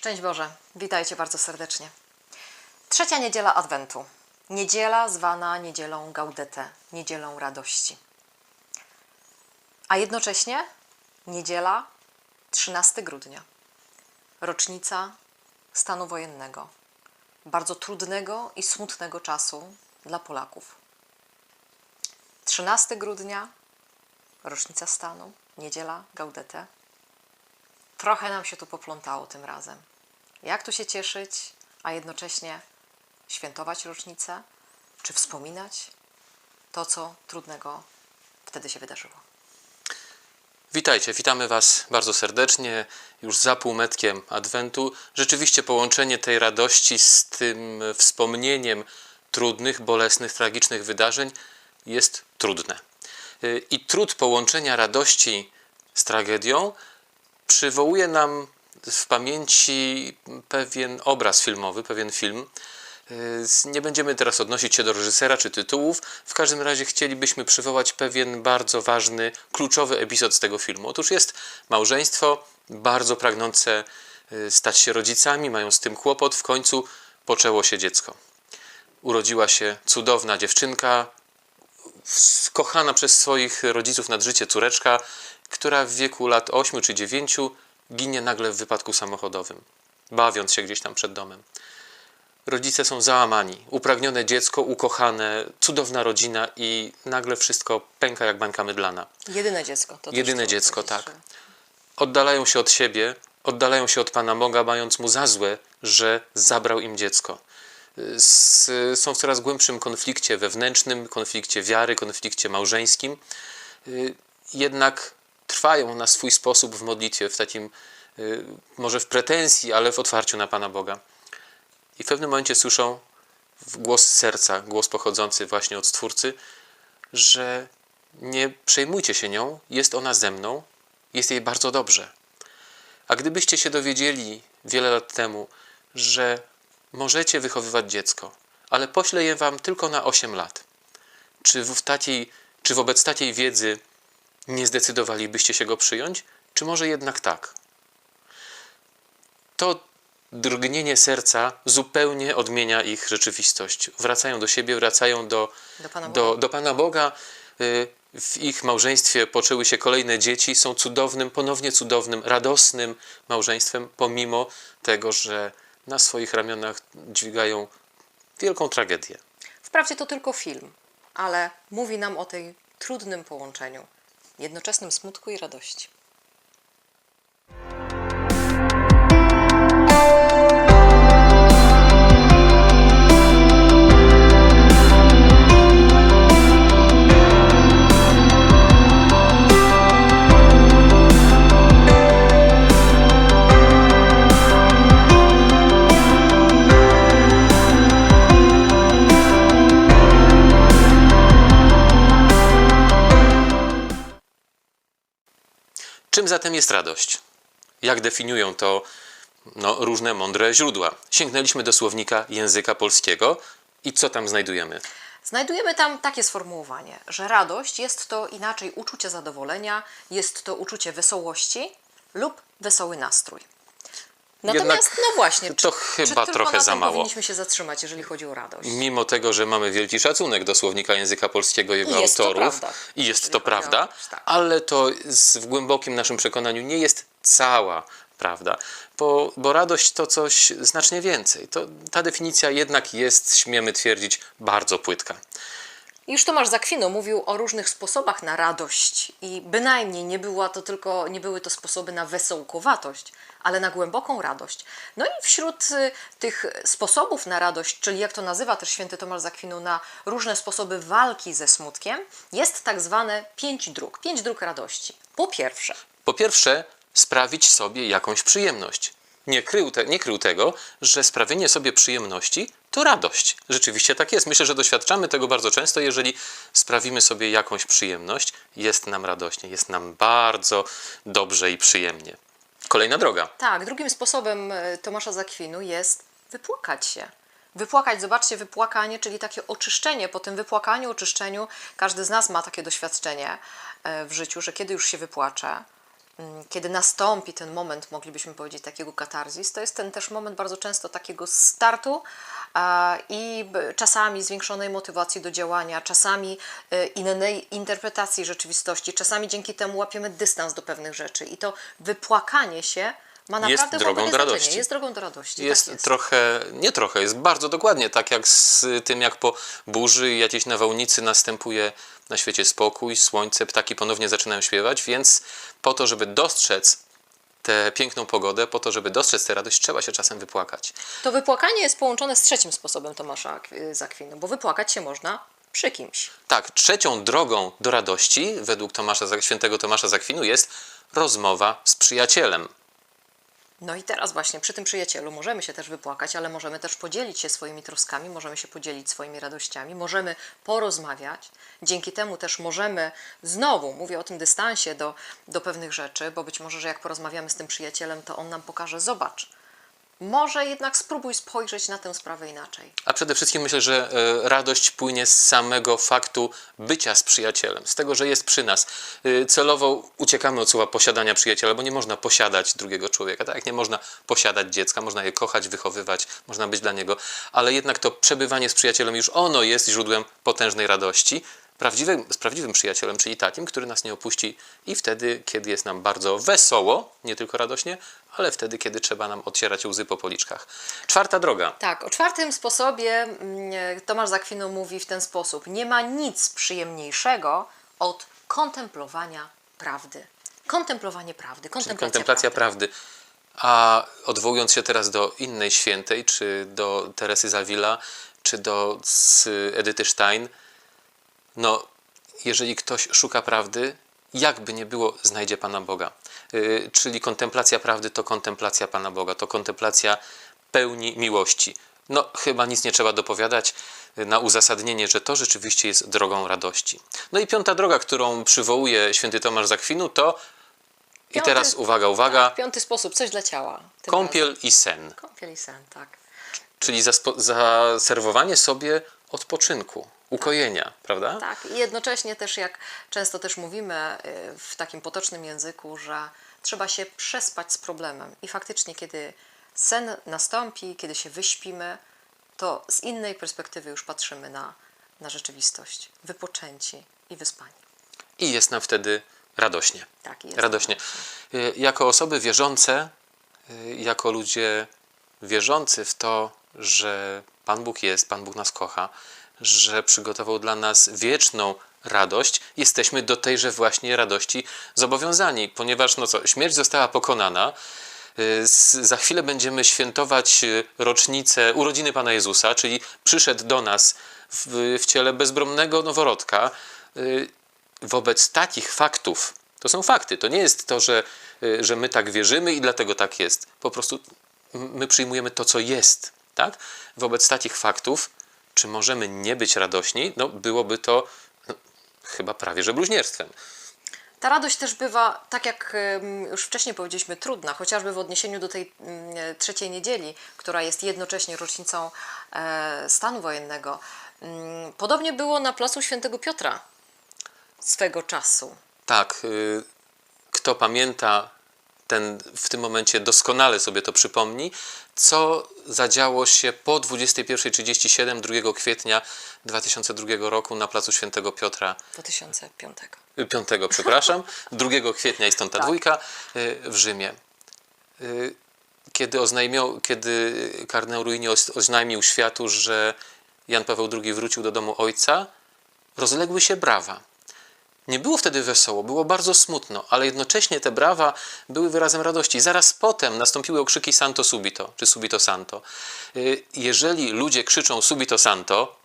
Szczęść Boże, witajcie bardzo serdecznie. Trzecia niedziela Adwentu. Niedziela zwana niedzielą Gaudete, niedzielą radości. A jednocześnie niedziela 13 grudnia, rocznica stanu wojennego, bardzo trudnego i smutnego czasu dla Polaków. 13 grudnia, rocznica stanu, niedziela Gaudete. Trochę nam się tu poplątało tym razem. Jak tu się cieszyć, a jednocześnie świętować rocznicę, czy wspominać to, co trudnego wtedy się wydarzyło. Witajcie, witamy Was bardzo serdecznie, już za półmetkiem Adwentu. Rzeczywiście połączenie tej radości z tym wspomnieniem trudnych, bolesnych, tragicznych wydarzeń jest trudne. I trud połączenia radości z tragedią przywołuje nam w pamięci pewien obraz filmowy, pewien film. Y, Nie będziemy teraz odnosić się do reżysera czy tytułów. W każdym razie chcielibyśmy przywołać pewien bardzo ważny, kluczowy epizod z tego filmu. Otóż jest małżeństwo bardzo pragnące y, stać się rodzicami, mają z tym kłopot. W końcu poczęło się dziecko. Urodziła się cudowna dziewczynka, kochana przez swoich rodziców nad życie córeczka, która w wieku lat 8 czy 9 ginie nagle w wypadku samochodowym, bawiąc się gdzieś tam przed domem. Rodzice są załamani, upragnione dziecko, ukochane, cudowna rodzina i nagle wszystko pęka jak bańka mydlana. Jedyne dziecko. To Jedyne dziecko, powiedzieć, tak. Oddalają się od siebie, oddalają się od Pana Boga, mając mu za złe, że zabrał im dziecko. S- Są w coraz głębszym konflikcie wewnętrznym, konflikcie wiary, konflikcie małżeńskim. Y, Jednak trwają na swój sposób w modlitwie, w takim, y, może w pretensji, ale w otwarciu na Pana Boga. I w pewnym momencie słyszą głos serca, głos pochodzący właśnie od Stwórcy, że nie przejmujcie się nią, jest ona ze mną, jest jej bardzo dobrze. A gdybyście się dowiedzieli wiele lat temu, że możecie wychowywać dziecko, ale poślę je wam tylko na 8 lat, czy, w takiej, czy wobec takiej wiedzy nie zdecydowalibyście się go przyjąć, czy może jednak tak? To drgnienie serca zupełnie odmienia ich rzeczywistość. Wracają do siebie, wracają do, Do Pana do, Boga. do Pana Boga. Y, W ich małżeństwie poczęły się kolejne dzieci, są cudownym, ponownie cudownym, radosnym małżeństwem, pomimo tego, że na swoich ramionach dźwigają wielką tragedię. Wprawdzie to tylko film, ale mówi nam o tej trudnym połączeniu, jednoczesnym smutku i radości. Zatem jest radość? Jak definiują to no, różne mądre źródła? Sięgnęliśmy do słownika języka polskiego i co tam znajdujemy? Znajdujemy tam takie sformułowanie, że radość jest to inaczej uczucie zadowolenia, jest to uczucie wesołości lub wesoły nastrój. Natomiast, Jednak no właśnie, to czy, chyba czy trochę za mało. powinniśmy się zatrzymać, jeżeli chodzi o radość? Mimo tego, że mamy wielki szacunek do słownika języka polskiego, jego jest to autorów, i jest jeżeli to prawda, radość, tak. ale to z, w głębokim naszym przekonaniu nie jest cała prawda, bo, bo radość to coś znacznie więcej. To, ta definicja jednak jest, śmiemy twierdzić, bardzo płytka. Już Tomasz Zakwino mówił o różnych sposobach na radość i bynajmniej nie, była to tylko, nie były to sposoby na wesołkowatość, ale na głęboką radość. No i wśród y, tych sposobów na radość, czyli jak to nazywa też święty Tomasz Zakwinu, na różne sposoby walki ze smutkiem, jest tak zwane pięć dróg, pięć dróg radości. Po pierwsze, Po pierwsze, sprawić sobie jakąś przyjemność. Nie krył, te, nie krył tego, że sprawienie sobie przyjemności to radość. Rzeczywiście tak jest. Myślę, że doświadczamy tego bardzo często. Jeżeli sprawimy sobie jakąś przyjemność, jest nam radośnie, jest nam bardzo dobrze i przyjemnie. Kolejna droga. Tak, drugim sposobem e, Tomasza Zakwinu jest wypłakać się. Wypłakać, zobaczcie, wypłakanie, czyli takie oczyszczenie. Po tym wypłakaniu, oczyszczeniu, każdy z nas ma takie doświadczenie e, w życiu, że kiedy już się wypłacze, mm, kiedy nastąpi ten moment, moglibyśmy powiedzieć, takiego katarzis, to jest ten też moment bardzo często takiego startu i czasami zwiększonej motywacji do działania, czasami e, innej interpretacji rzeczywistości, czasami dzięki temu łapiemy dystans do pewnych rzeczy i to wypłakanie się ma Jest naprawdę drogą ogromne do radości. Jest drogą do radości. Jest, tak jest. trochę, nie trochę, jest bardzo dokładnie tak jak z tym, jak po burzy i jakiejś nawałnicy następuje na świecie spokój, słońce, ptaki ponownie zaczynają śpiewać, więc po to, żeby dostrzec tę piękną pogodę, po to, żeby dostrzec tę radość, trzeba się czasem wypłakać. To wypłakanie jest połączone z trzecim sposobem Tomasza Ak- z Akwinu, bo wypłakać się można przy kimś. Tak, trzecią drogą do radości, według Tomasza, świętego Tomasza z Akwinu, jest rozmowa z przyjacielem. No i teraz właśnie przy tym przyjacielu możemy się też wypłakać, ale możemy też podzielić się swoimi troskami, możemy się podzielić swoimi radościami, możemy porozmawiać. Dzięki temu też możemy, znowu mówię o tym dystansie do, do pewnych rzeczy, bo być może, że jak porozmawiamy z tym przyjacielem, to on nam pokaże, zobacz, może jednak spróbuj spojrzeć na tę sprawę inaczej. A przede wszystkim myślę, że e, radość płynie z samego faktu bycia z przyjacielem, z tego, że jest przy nas. E, Celowo uciekamy od słowa posiadania przyjaciela, bo nie można posiadać drugiego człowieka. Tak jak nie można posiadać dziecka, można je kochać, wychowywać, można być dla niego, ale jednak to przebywanie z przyjacielem, już ono jest źródłem potężnej radości. Prawdziwym, z prawdziwym przyjacielem, czyli takim, który nas nie opuści i wtedy, kiedy jest nam bardzo wesoło, nie tylko radośnie, ale wtedy, kiedy trzeba nam odcierać łzy po policzkach. Czwarta droga. Tak, o czwartym sposobie mm, Tomasz z Akwinu mówi w ten sposób. Nie ma nic przyjemniejszego od kontemplowania prawdy. Kontemplowanie prawdy, Czyli kontemplacja, kontemplacja prawdy. prawdy. A odwołując się teraz do innej świętej, czy do Teresy Zawila, czy do Edyty Stein, no, jeżeli ktoś szuka prawdy, jakby nie było, znajdzie Pana Boga. Yy, czyli kontemplacja prawdy to kontemplacja Pana Boga, to kontemplacja pełni miłości. No, chyba nic nie trzeba dopowiadać yy, na uzasadnienie, że to rzeczywiście jest drogą radości. No i piąta droga, którą przywołuje święty Tomasz z Akwinu, to i Piąty- teraz uwaga, uwaga, Tak, piąty sposób, coś dla ciała. kąpiel i sen, razem. Kąpiel i sen, tak. czyli zaserwowanie sobie odpoczynku, ukojenia, prawda? Tak, i jednocześnie też jak często też mówimy y, w takim potocznym języku, że trzeba się przespać z problemem. I faktycznie, kiedy sen nastąpi, kiedy się wyśpimy, to z innej perspektywy już patrzymy na, na rzeczywistość. Wypoczęci i wyspani. I jest nam wtedy radośnie. Tak, jest Radośnie. Y, Jako osoby wierzące, y, jako ludzie wierzący w to, że Pan Bóg jest, Pan Bóg nas kocha, że przygotował dla nas wieczną radość, jesteśmy do tejże właśnie radości zobowiązani, ponieważ no co, śmierć została pokonana. Y, Za chwilę będziemy świętować y, rocznicę urodziny Pana Jezusa, czyli przyszedł do nas w, w ciele bezbronnego noworodka. Y, Wobec takich faktów, to są fakty, to nie jest to, że, że my tak wierzymy i dlatego tak jest. Po prostu my przyjmujemy to, co jest. Tak? Wobec takich faktów, czy możemy nie być radośni, no byłoby to no, chyba prawie że bluźnierstwem. Ta radość też bywa, tak jak już wcześniej powiedzieliśmy, trudna, chociażby w odniesieniu do tej mm, trzeciej niedzieli, która jest jednocześnie rocznicą e, stanu wojennego. Mm, Podobnie było na placu Świętego Piotra swego czasu. Tak, y, kto pamięta, ten w tym momencie doskonale sobie to przypomni, co zadziało się po 21.37 2 kwietnia 2002 roku na placu Świętego Piotra 2005. 5, przepraszam, 2 kwietnia i stąd ta Tak. dwójka y, w Rzymie. Y, Kiedy, oznajmiał, kiedy kardynał Ruini oznajmił światu, że Jan Paweł II wrócił do domu ojca, rozległy się brawa. Nie było wtedy wesoło, było bardzo smutno, ale jednocześnie te brawa były wyrazem radości. Zaraz potem nastąpiły okrzyki Santo Subito, czy Subito Santo. Y, Jeżeli ludzie krzyczą Subito Santo,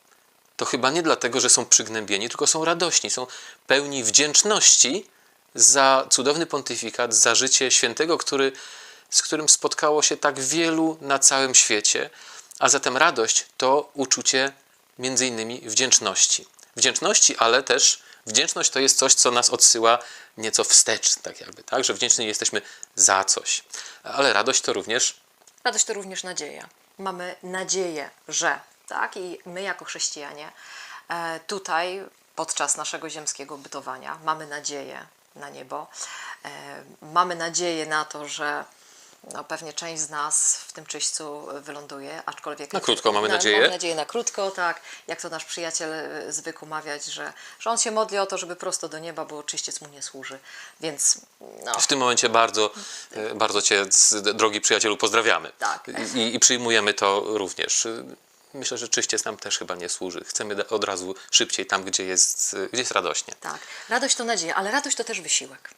to chyba nie dlatego, że są przygnębieni, tylko są radośni, są pełni wdzięczności za cudowny pontyfikat, za życie świętego, który, z którym spotkało się tak wielu na całym świecie. A zatem radość to uczucie między innymi wdzięczności. Wdzięczności, ale też wdzięczność to jest coś, co nas odsyła nieco wstecz, tak jakby, tak? Że wdzięczni jesteśmy za coś. Ale radość to również Radość to również nadzieja. Mamy nadzieję, że, tak, i my jako chrześcijanie e, tutaj podczas naszego ziemskiego bytowania mamy nadzieję, na niebo. E, Mamy nadzieję na to, że no, pewnie część z nas w tym czyśćcu wyląduje, aczkolwiek... Na krótko, mamy na, nadzieję. Mamy nadzieję na krótko, tak. Jak to nasz przyjaciel e, zwykł mawiać, że, że on się modli o to, żeby prosto do nieba, bo czyściec mu nie służy. Więc no, W tym momencie bardzo, e, bardzo Cię, drogi przyjacielu, pozdrawiamy. Tak. I, I przyjmujemy to również. E, Myślę, że czyściec nam też chyba nie służy. Chcemy od razu szybciej tam, gdzie jest, gdzie jest radośnie. tak. Radość to nadzieja, ale radość to też wysiłek.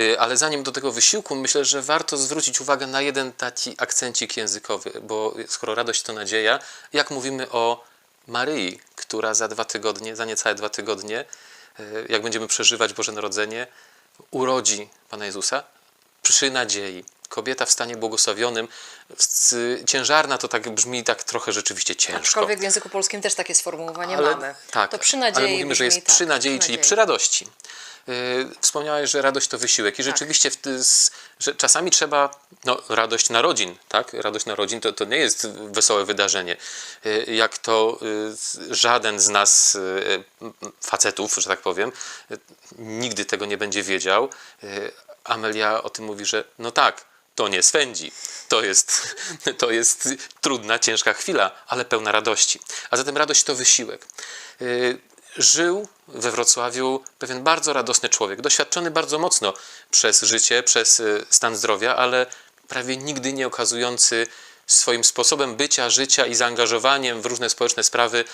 Y, Ale zanim do tego wysiłku, myślę, że warto zwrócić uwagę na jeden taki akcencik językowy, bo skoro radość to nadzieja, jak mówimy o Maryi, która za dwa tygodnie, za niecałe dwa tygodnie, y, jak będziemy przeżywać Boże Narodzenie, urodzi Pana Jezusa przy nadziei. Kobieta w stanie błogosławionym, ciężarna to tak brzmi tak trochę rzeczywiście ciężko. Aczkolwiek w języku polskim też takie sformułowanie Ale- mamy. Tak, to przy nadziei ale mówimy, że jest tak, przy nadziei, czyli przy radości. Yy, wspomniałeś, że radość to wysiłek i Tak. rzeczywiście że czasami trzeba, no radość narodzin, tak? Radość narodzin to, to nie jest wesołe wydarzenie. Yy, jak to z- żaden z nas facetów, że tak powiem, nigdy tego nie będzie wiedział. Amelia o tym mówi, że no tak, to nie swędzi. To jest, to jest trudna, ciężka chwila, ale pełna radości. A zatem radość to wysiłek. Żył we Wrocławiu pewien bardzo radosny człowiek, doświadczony bardzo mocno przez życie, przez y, stan zdrowia, ale prawie nigdy nie okazujący swoim sposobem bycia, życia i zaangażowaniem w różne społeczne sprawy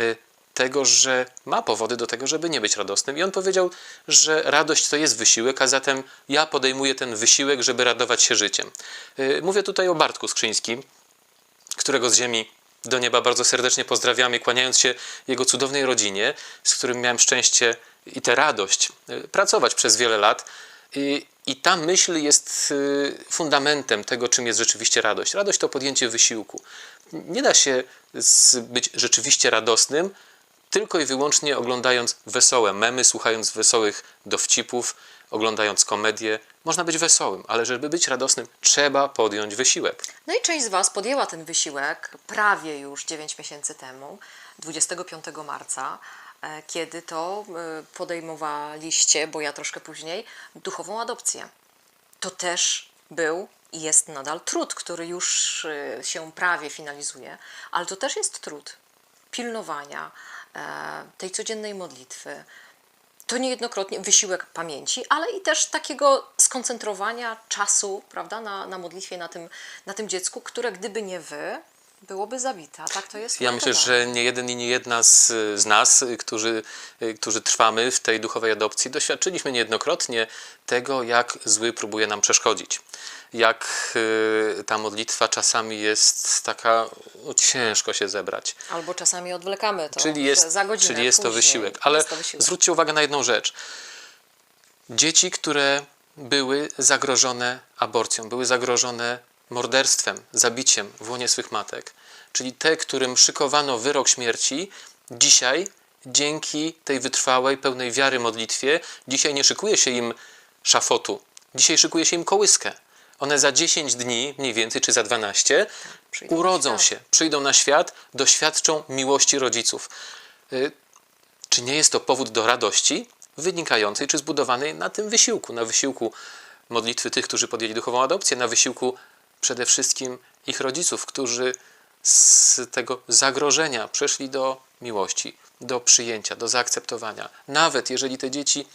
y, tego, że ma powody do tego, żeby nie być radosnym. I on powiedział, że radość to jest wysiłek, a zatem ja podejmuję ten wysiłek, żeby radować się życiem. Y, Mówię tutaj o Bartku Skrzyńskim, którego z ziemi do nieba bardzo serdecznie pozdrawiamy, kłaniając się jego cudownej rodzinie, z którym miałem szczęście i tę radość y, pracować przez wiele lat. I, I ta myśl jest y, fundamentem tego, czym jest rzeczywiście radość. Radość to podjęcie wysiłku. Nie da się być rzeczywiście radosnym, tylko i wyłącznie oglądając wesołe memy, słuchając wesołych dowcipów, oglądając komedię. Można być wesołym, ale żeby być radosnym, trzeba podjąć wysiłek. No i część z Was podjęła ten wysiłek prawie już 9 miesięcy temu, 25 marca, e, kiedy to e, podejmowaliście, bo ja troszkę później, duchową adopcję. To też był i jest nadal trud, który już e, się prawie finalizuje, ale to też jest trud pilnowania tej codziennej modlitwy, to niejednokrotnie wysiłek pamięci, ale i też takiego skoncentrowania czasu prawda, na, na modlitwie, na tym, na tym dziecku, które gdyby nie wy, byłoby zabita. Tak to jest? Ja myślę, że nie jeden i nie jedna z, z nas, którzy, którzy trwamy w tej duchowej adopcji, doświadczyliśmy niejednokrotnie tego, jak zły próbuje nam przeszkodzić. Jak y, ta modlitwa czasami jest taka, no, ciężko się zebrać. Albo czasami odwlekamy to Czyli jest, za godzinę czyli jest to wysiłek. Ale to wysiłek. zwróćcie uwagę na jedną rzecz. Dzieci, które były zagrożone aborcją, były zagrożone morderstwem, zabiciem w łonie swych matek, czyli te, którym szykowano wyrok śmierci, dzisiaj dzięki tej wytrwałej, pełnej wiary modlitwie, dzisiaj nie szykuje się im szafotu, dzisiaj szykuje się im kołyskę. One za 10 dni, mniej więcej, czy za 12, przyjdą na urodzą się, przyjdą na świat, doświadczą miłości rodziców. Y, Czy nie jest to powód do radości wynikającej czy zbudowanej na tym wysiłku, na wysiłku modlitwy tych, którzy podjęli duchową adopcję, na wysiłku przede wszystkim ich rodziców, którzy z tego zagrożenia przeszli do miłości, do przyjęcia, do zaakceptowania. Nawet jeżeli te dzieci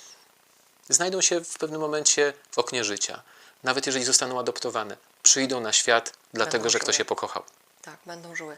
znajdą się w pewnym momencie w oknie życia, nawet jeżeli zostaną adoptowane, przyjdą na świat dlatego, że ktoś je pokochał. Tak, będą żyły.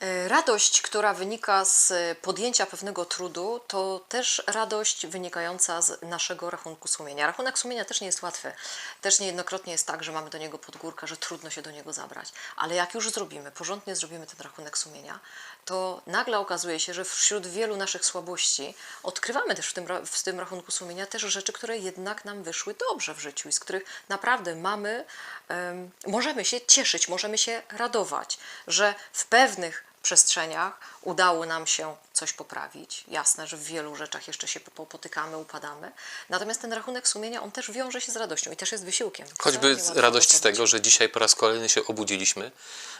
E, Radość, która wynika z podjęcia pewnego trudu, to też radość wynikająca z naszego rachunku sumienia. Rachunek sumienia też nie jest łatwy. Też niejednokrotnie jest tak, że mamy do niego podgórkę, że trudno się do niego zabrać. Ale jak już zrobimy, porządnie zrobimy ten rachunek sumienia, to nagle okazuje się, że wśród wielu naszych słabości odkrywamy też w tym, w tym rachunku sumienia też rzeczy, które jednak nam wyszły dobrze w życiu i z których naprawdę mamy, em, możemy się cieszyć, możemy się radować, że w pewnych przestrzeniach udało nam się coś poprawić. Jasne, że w wielu rzeczach jeszcze się po- potykamy, upadamy. Natomiast ten rachunek sumienia, on też wiąże się z radością i też jest wysiłkiem. Choćby radość z tego, że dzisiaj po raz kolejny się obudziliśmy,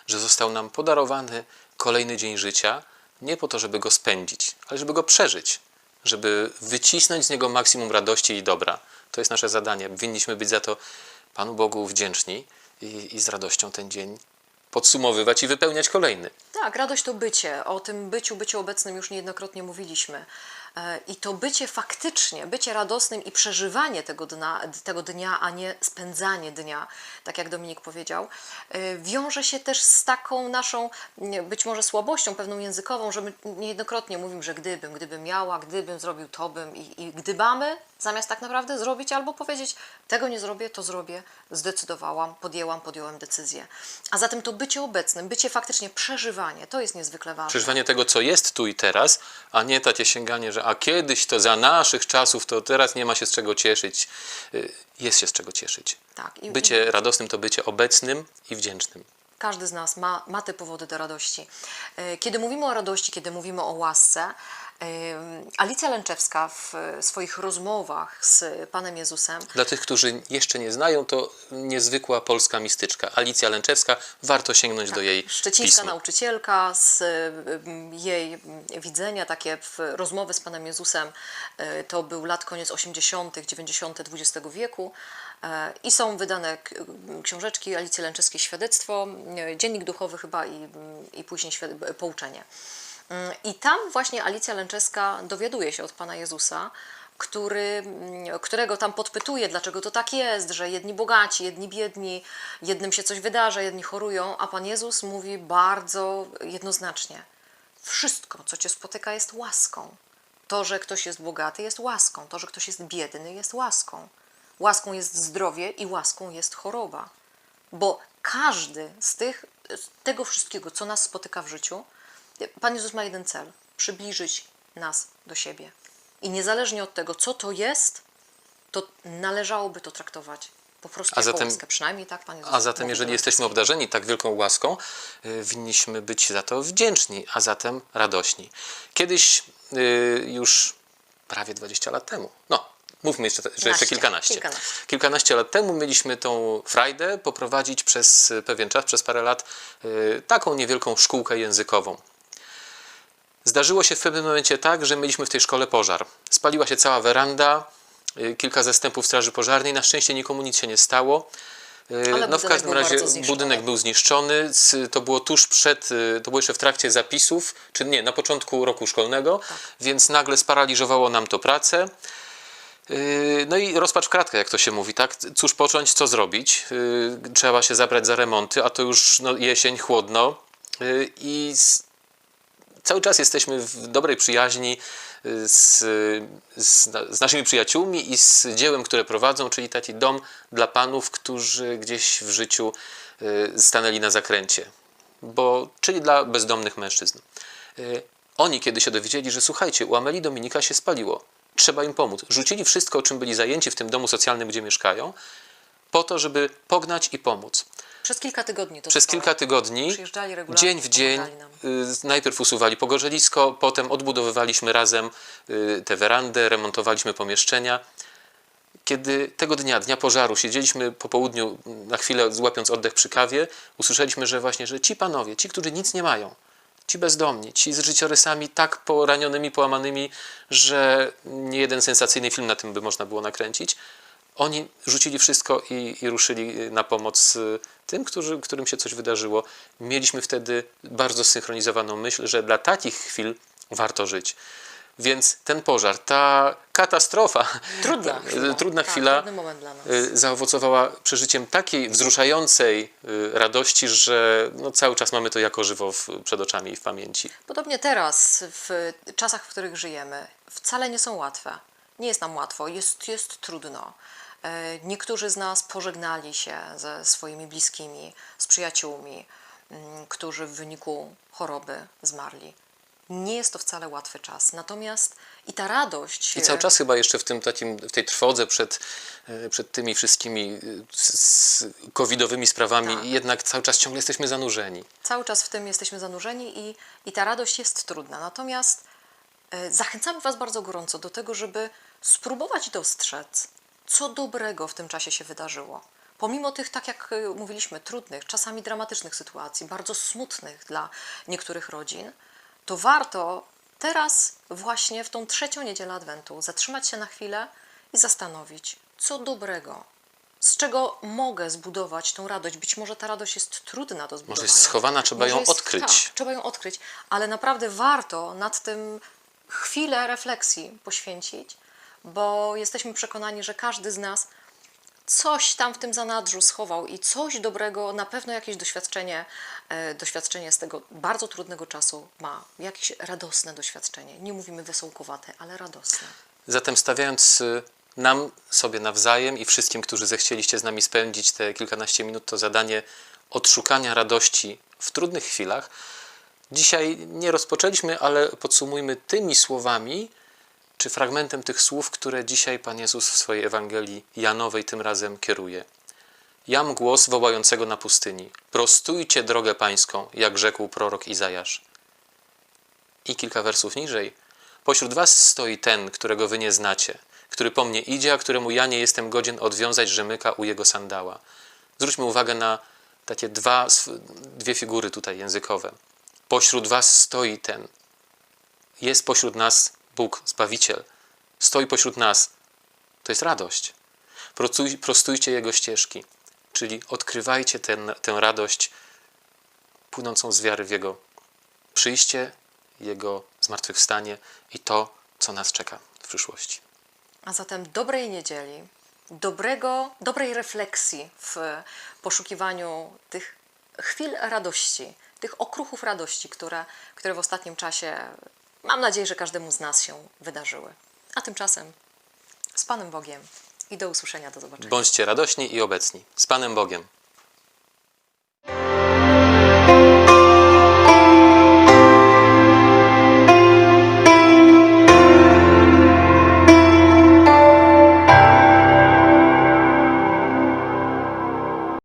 że został nam podarowany kolejny dzień życia, nie po to, żeby go spędzić, ale żeby go przeżyć, żeby wycisnąć z niego maksimum radości i dobra. To jest nasze zadanie. Winniśmy być za to Panu Bogu wdzięczni i, i z radością ten dzień podsumowywać i wypełniać kolejny. Tak, radość to bycie. O tym byciu, byciu obecnym już niejednokrotnie mówiliśmy. I to bycie faktycznie, bycie radosnym i przeżywanie tego dnia, tego dnia, a nie spędzanie dnia, tak jak Dominik powiedział, e, wiąże się też z taką naszą być może słabością pewną językową, że my niejednokrotnie mówimy, że gdybym, gdybym miała, gdybym zrobił to bym i, i gdybamy, zamiast tak naprawdę zrobić albo powiedzieć, tego nie zrobię, to zrobię, zdecydowałam, podjęłam, podjąłem decyzję. A zatem to bycie obecnym, bycie faktycznie przeżywanie, to jest niezwykle ważne. Przeżywanie tego, co jest tu i teraz, a nie takie sięganie, że a kiedyś to za naszych czasów, to teraz nie ma się z czego cieszyć. Y, Jest się z czego cieszyć. Tak, i, Bycie radosnym to bycie obecnym i wdzięcznym. Każdy z nas ma, ma te powody do radości. E, Kiedy mówimy o radości, kiedy mówimy o łasce, em, Alicja Lęczewska w e, swoich rozmowach z Panem Jezusem Dla tych, którzy jeszcze nie znają, to niezwykła polska mistyczka. Alicja Lęczewska, warto sięgnąć do jej Szczecińska pisma. nauczycielka, z y, jej y, widzenia, takie rozmowy z Panem Jezusem, y, to był lat koniec 80., 90. XX wieku i są wydane książeczki Alicji Lęczewskiej Świadectwo, y, Dziennik Duchowy chyba i, i później świad- Pouczenie. Y, I tam właśnie Alicja Lęczewska dowiaduje się od Pana Jezusa, który, mm, którego tam podpytuje, dlaczego to tak jest, że jedni bogaci, jedni biedni, jednym się coś wydarza, jedni chorują, a Pan Jezus mówi bardzo jednoznacznie: Wszystko, co cię spotyka, jest łaską. To, że ktoś jest bogaty, jest łaską. To, że ktoś jest biedny, jest łaską. Łaską jest zdrowie i łaską jest choroba. Bo każdy z tych, tego wszystkiego, co nas spotyka w życiu, Pan Jezus ma jeden cel: przybliżyć nas do siebie. I niezależnie od tego, co to jest, to należałoby to traktować po prostu A jako zatem- łaskę. Przynajmniej tak Pan Jezus A zatem, jeżeli jesteśmy obdarzeni tak wielką łaską, y, winniśmy być za to wdzięczni, a zatem radośni. Kiedyś y, już prawie 20 lat temu, no mówmy jeszcze, że jeszcze Naście, kilkanaście. kilkanaście. Kilkanaście lat temu mieliśmy tą frajdę poprowadzić przez pewien czas, przez parę lat, y, taką niewielką szkółkę językową. Zdarzyło się w pewnym momencie tak, że mieliśmy w tej szkole pożar. Spaliła się cała weranda, y, kilka zastępów straży pożarnej. Na szczęście nikomu nic się nie stało. Y, Ale No w każdym razie budynek był zniszczony. To było tuż przed, to było jeszcze w trakcie zapisów, czy nie, na początku roku szkolnego, Tak. więc nagle sparaliżowało nam to pracę. Yy, No i rozpacz w kratkę, jak to się mówi, tak? Cóż począć, co zrobić? Yy, Trzeba się zabrać za remonty, a to już no, jesień, chłodno Yy, i cały czas jesteśmy w dobrej przyjaźni z, z, z naszymi przyjaciółmi i z dziełem, które prowadzą, czyli taki dom dla panów, którzy gdzieś w życiu stanęli na zakręcie, bo, czyli dla bezdomnych mężczyzn. Oni, kiedy się dowiedzieli, że słuchajcie, u Ameli Dominika się spaliło, trzeba im pomóc. Rzucili wszystko, o czym byli zajęci w tym domu socjalnym, gdzie mieszkają, po to, żeby pognać i pomóc. Przez kilka tygodni to Przez trwało. kilka tygodni, dzień w dzień, y, najpierw usuwali pogorzelisko, potem odbudowywaliśmy razem y, tę werandę, remontowaliśmy pomieszczenia. Kiedy tego dnia, dnia pożaru, siedzieliśmy po południu na chwilę łapiąc oddech przy kawie, usłyszeliśmy, że właśnie, że ci panowie, ci, którzy nic nie mają, ci bezdomni, ci z życiorysami tak poranionymi, połamanymi, że nie jeden sensacyjny film na tym by można było nakręcić, oni rzucili wszystko i, i ruszyli na pomoc tym, którzy, którym się coś wydarzyło. Mieliśmy wtedy bardzo zsynchronizowaną myśl, że dla takich chwil warto żyć. Więc ten pożar, ta katastrofa, Trudna chwila. trudna tak, chwila y, zaowocowała przeżyciem takiej wzruszającej y, radości, że no, cały czas mamy to jako żywo w, przed oczami i w pamięci. Podobnie teraz, w czasach, w których żyjemy, wcale nie są łatwe. Nie jest nam łatwo, jest, jest trudno. E, Niektórzy z nas pożegnali się ze swoimi bliskimi, z przyjaciółmi, mm, którzy w wyniku choroby zmarli. Nie jest to wcale łatwy czas. Natomiast i ta radość. I cały czas chyba jeszcze w tym takim, w tej trwodze przed, e, przed tymi wszystkimi z covidowymi sprawami, Tak. jednak cały czas ciągle jesteśmy zanurzeni. Cały czas w tym jesteśmy zanurzeni i, i ta radość jest trudna. Natomiast e, zachęcamy Was bardzo gorąco do tego, żeby spróbować dostrzec, co dobrego w tym czasie się wydarzyło. Pomimo tych, tak jak e, mówiliśmy, trudnych, czasami dramatycznych sytuacji, bardzo smutnych dla niektórych rodzin, to warto teraz, właśnie w tą trzecią niedzielę Adwentu, zatrzymać się na chwilę i zastanowić, co dobrego, z czego mogę zbudować tą radość. Być może ta radość jest trudna do zbudowania. jest schowana, trzeba Może ją jest- odkryć. Tak, trzeba ją odkryć, ale naprawdę warto nad tym chwilę refleksji poświęcić, bo jesteśmy przekonani, że każdy z nas coś tam w tym zanadrzu schował i coś dobrego, na pewno jakieś doświadczenie, e, doświadczenie z tego bardzo trudnego czasu ma, jakieś radosne doświadczenie. Nie mówimy wesołkowate, ale radosne. Zatem stawiając y, nam sobie nawzajem i wszystkim, którzy zechcieliście z nami spędzić te kilkanaście minut, to zadanie odszukania radości w trudnych chwilach, dzisiaj nie rozpoczęliśmy, ale podsumujmy tymi słowami, czy fragmentem tych słów, które dzisiaj Pan Jezus w swojej Ewangelii Janowej tym razem kieruje. Jam głos wołającego na pustyni: Prostujcie drogę Pańską, jak rzekł prorok Izajasz. I kilka wersów niżej: Pośród was stoi ten, którego wy nie znacie, który po mnie idzie, a któremu ja nie jestem godzien odwiązać rzemyka u jego sandała. Zwróćmy uwagę na takie dwa, dwie figury tutaj językowe. Pośród was stoi ten. Jest pośród nas Bóg, Zbawiciel. Stoi pośród nas. To jest radość. Prostuj, prostujcie Jego ścieżki, czyli odkrywajcie ten, tę radość płynącą z wiary w Jego przyjście, Jego zmartwychwstanie i to, co nas czeka w przyszłości. A zatem dobrej niedzieli, dobrego, dobrej refleksji w poszukiwaniu tych chwil radości, tych okruchów radości, które, które w ostatnim czasie, mam nadzieję, że każdemu z nas się wydarzyły. A tymczasem z Panem Bogiem i do usłyszenia, do zobaczenia. Bądźcie radośni i obecni. Z Panem Bogiem.